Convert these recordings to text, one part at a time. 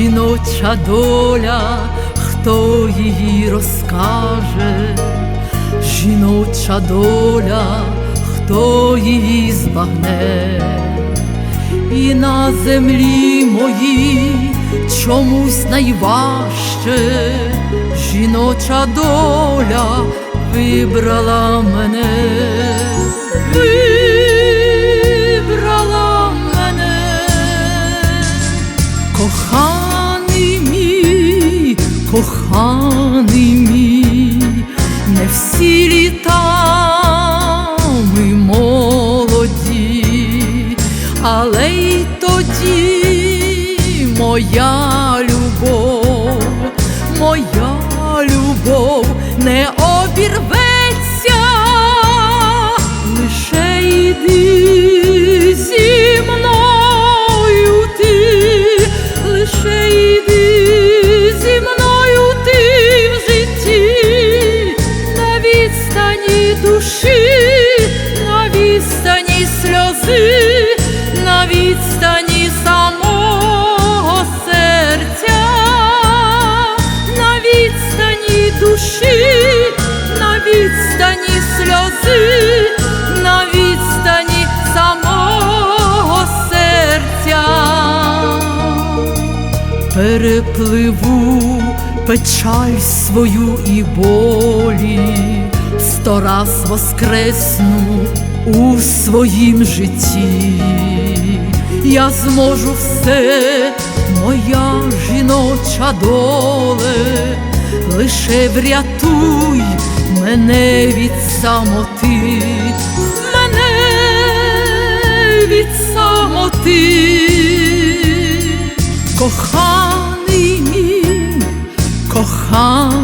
жіноча доля, хто її розкаже, жіноча доля, хто її збагне, і на землі моїй чомусь найважче, жіноча доля вибрала мене. Коханий душі, на відстані сльози, на відстані самого серця, на відстані душі, на відстані сльози, на відстані самого серця. Перепливу печаль свою і болі, сто раз воскресну у своїм житті, я зможу все, моя жіноча доле, лише врятуй мене від самоти, мене від самоти. Коханий мій, коханий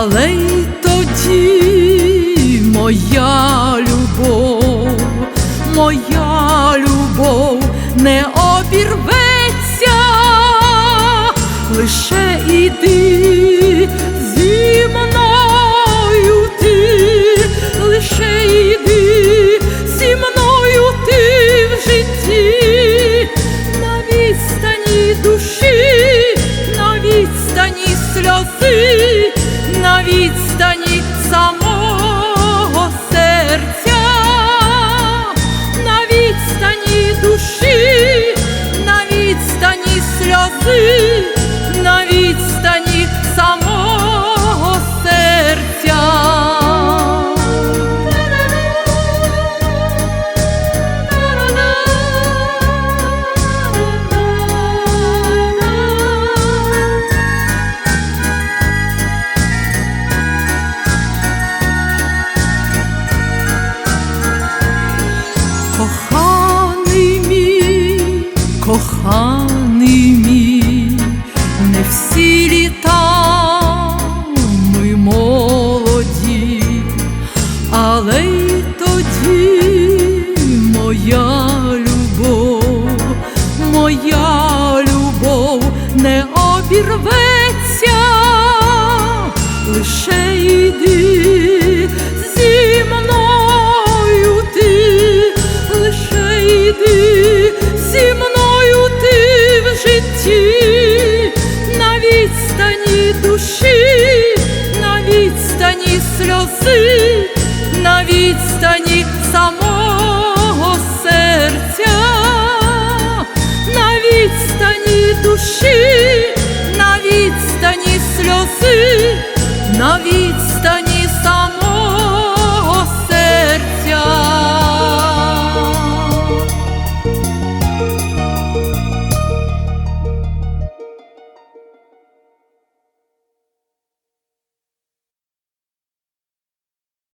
але й тоді моя любов, моя любов не обірветься, лише іди зі мною ти, лише йди зі мною ти в житті, на відстані душі, на відстані сльози, на ще йди. Зі мною ти, лише йди. Зі мною ти в житті, на відстані душі, на відстані сльози.